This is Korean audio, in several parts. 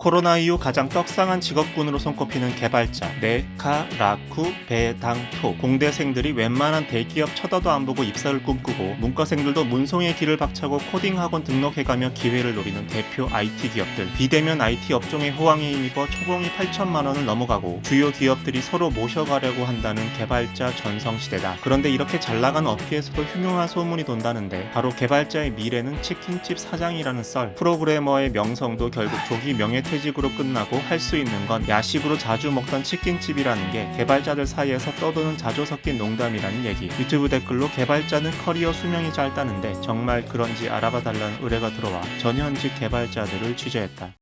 코로나 이후 가장 떡상한 직업군으로 손꼽히는 개발자 네카 라쿠 배당토 공대생들이 웬만한 대기업 쳐다도 안 보고 입사를 꿈꾸고 문과생들도 문송의 길을 박차고 코딩 학원 등록해가며 기회를 노리는 대표 IT 기업들. 비대면 IT 업종의 호황에 힘입어 초봉이 8천만 원을 넘어가고 주요 기업들이 서로 모셔가려고 한다는 개발자 전성시대다. 그런데 이렇게 잘 나간 업계에서도 흉흉한 소문이 돈다는데 바로 개발자의 미래는 치킨집 사장이라는 썰. 프로그래머의 명성도 결국 조기 명예 퇴직으로 끝나고 할 수 있는 건 야식으로 자주 먹던 치킨집이라는 게 개발자들 사이에서 떠도는 자주 섞인 농담이라는 얘기. 유튜브 댓글로 개발자는 커리어 수명이 짧다는데 정말 그런지 알아봐 달라는 의뢰가 들어와 전현직 개발자들을 취재했다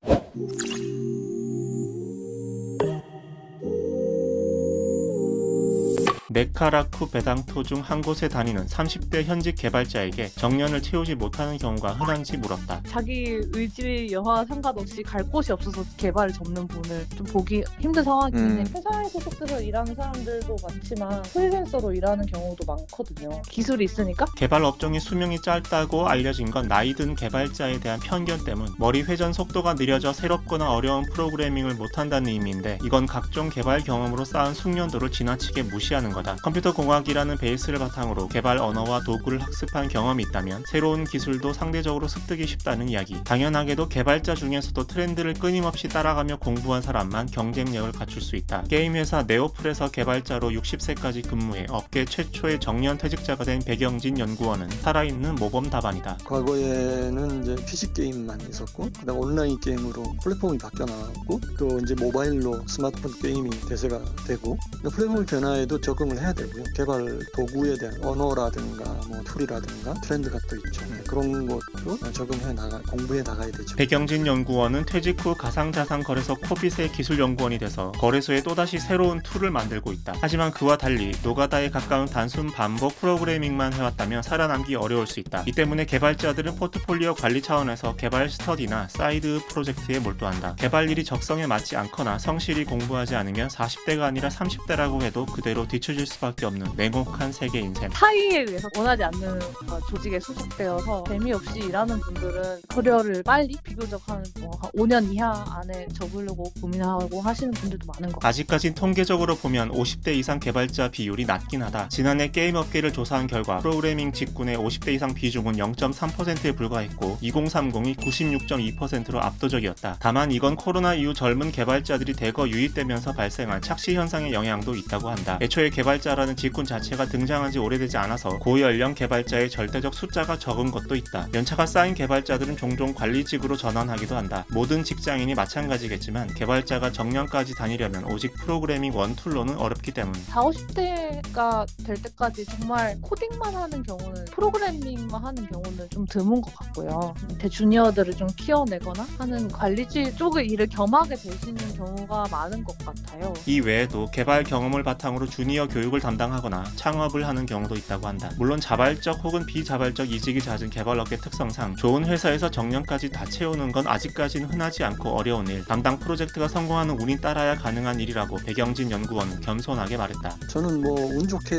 네카라쿠 배당토 중 한 곳에 다니는 30대 현직 개발자에게 정년을 채우지 못하는 경우가 흔한지 물었다. 자기 의지 여하 상관없이 갈 곳이 없어서 개발을 접는 분을 좀 보기 힘든 상황이긴 해. 음. 회사에 소속돼서 일하는 사람들도 많지만 프리랜서로 일하는 경우도 많거든요. 기술이 있으니까 개발 업종의 수명이 짧다고 알려진 건 나이 든 개발자에 대한 편견 때문 머리 회전 속도가 느려져 새롭거나 어려운 프로그래밍을 못한다는 의미인데 이건 각종 개발 경험으로 쌓은 숙련도를 지나치게 무시하는 거다. 컴퓨터 공학이라는 베이스를 바탕으로 개발 언어와 도구를 학습한 경험이 있다면 새로운 기술도 상대적으로 습득이 쉽다는 이야기. 당연하게도 개발자 중에서도 트렌드를 끊임없이 따라가며 공부한 사람만 경쟁력을 갖출 수 있다. 게임 회사 네오플에서 개발자로 60세까지 근무해 업계 최초의 정년 퇴직자가 된 백영진 연구원은 살아있는 모범 답안이다. 과거에는 이제 PC 게임만 있었고, 그다음 온라인 게임으로 플랫폼이 바뀌어 나왔고, 또 이제 모바일로 스마트폰 게임이 대세가 되고, 그러니까 플랫폼 변화에도 적응을 해야 되고요. 개발 도구에 대한 언어라든가 뭐 툴이라든가 트렌드가 또 있죠. 네, 그런 것도 적응해 나가 공부해 나가야 되죠. 백영진 연구원은 퇴직 후 가상자산 거래소 코빗의 기술 연구원이 돼서 거래소에 또다시 새로운 툴을 만들고 있다. 하지만 그와 달리 노가다에 가까운 단순 반복 프로그래밍만 해왔다면 살아남기 어려울 수 있다. 이 때문에 개발자들은 포트폴리오 관리 차원에서 개발 스터디나 사이드 프로젝트에 몰두한다. 개발 일이 적성에 맞지 않거나 성실히 공부하지 않으면 40대가 아니라 30대라고 해도 그대로 뒤처질 수밖에 없는 냉혹한 세계 인생. 타의에 의해서 원하지 않는 어, 조직에 소속되어서 재미없이 일하는 분들은 커리어를 빨리 비교적 한, 뭐, 한 5년 이하 안에 접으려고 고민하고 하시는 분들도 많은 것 같아요. 아직까진 통계적으로 보면 50대 이상 개발자 비율이 낮긴 하다. 지난해 게임 업계를 조사한 결과 프로그래밍 직군의 50대 이상 비중은 0.3%에 불과했고 2030이 96.2%로 압도적이었다. 다만 이건 코로나 이후 젊은 개발자들이 대거 유입되면서 발생한 착시 현상의 영향도 있다고 한다. 애초에 개발 자라는 직군 자체가 등장한 지 오래되지 않아서 고연령 개발자의 절대적 숫자가 적은 것도 있다. 연차가 쌓인 개발자들은 종종 관리직으로 전환하기도 한다. 모든 직장인이 마찬가지겠지만 개발자가 정년까지 다니려면 오직 프로그래밍 원툴로는 어렵기 때문. 4, 50대가 될 때까지 정말 코딩만 하는 경우는 프로그래밍만 하는 경우는 좀 드문 것 같고요. 밑에 주니어들을 좀 키워내거나 하는 관리직 쪽의 일을 겸하게 되시는 경우가 많은 것 같아요. 이 외에도 개발 경험을 바탕으로 주니어 교육을 담당하거나 창업을 하는 경우도 있다고 한다. 물론 자발적 혹은 비자발적 이직이 잦은 개발업계 특성상 좋은 회사에서 정년까지 다 채우는 건 아직까지는 흔하지 않고 어려운 일. 담당 프로젝트가 성공하는 운이 따라야 가능한 일이라고 백영진 연구원은 겸손하게 말했다. 저는 뭐 운 좋게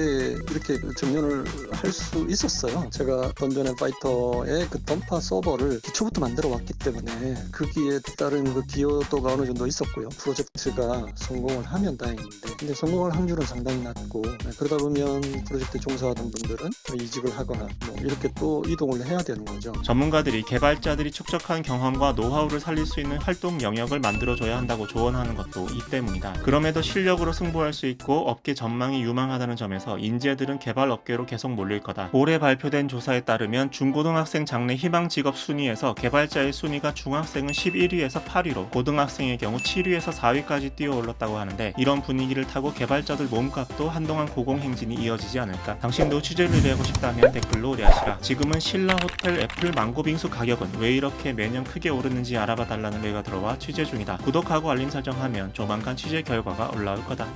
이렇게 정년을 할 수 있었어요. 제가 던전 앤 파이터의 그 던파 서버를 기초부터 만들어 왔기 때문에 거기에 따른 그 기여도가 어느 정도 있었고요. 프로젝트가 성공을 하면 다행인데, 근데 성공할 확률은 상당히 낮고 네, 그러다 보면 프로젝트 종사하던 분들은 이직을 하거나 뭐 이렇게 또 이동을 해야 되는 거죠. 전문가들이 개발자들이 축적한 경험과 노하우를 살릴 수 있는 활동 영역을 만들어줘야 한다고 조언하는 것도 이 때문이다. 그럼에도 실력으로 승부할 수 있고 업계 전망이 유망하다는 점에서 인재들은 개발 업계로 계속 몰릴 거다. 올해 발표된 조사에 따르면 중고등학생 장래 희망 직업 순위에서 개발자의 순위가 중학생은 11위에서 8위로 고등학생의 경우 7위에서 4위까지 뛰어올랐다고 하는데 이런 분위기 를 타고 개발자들 몸값도 한동안 고공행진이 이어지지 않을까? 당신도 취재를 의뢰하고 싶다면 댓글로 의뢰하시라. 지금은 신라 호텔 애플 망고 빙수 가격은 왜 이렇게 매년 크게 오르는지 알아봐 달라는 의뢰가 들어와 취재 중이다. 구독하고 알림 설정하면 조만간 취재 결과가 올라올 거다.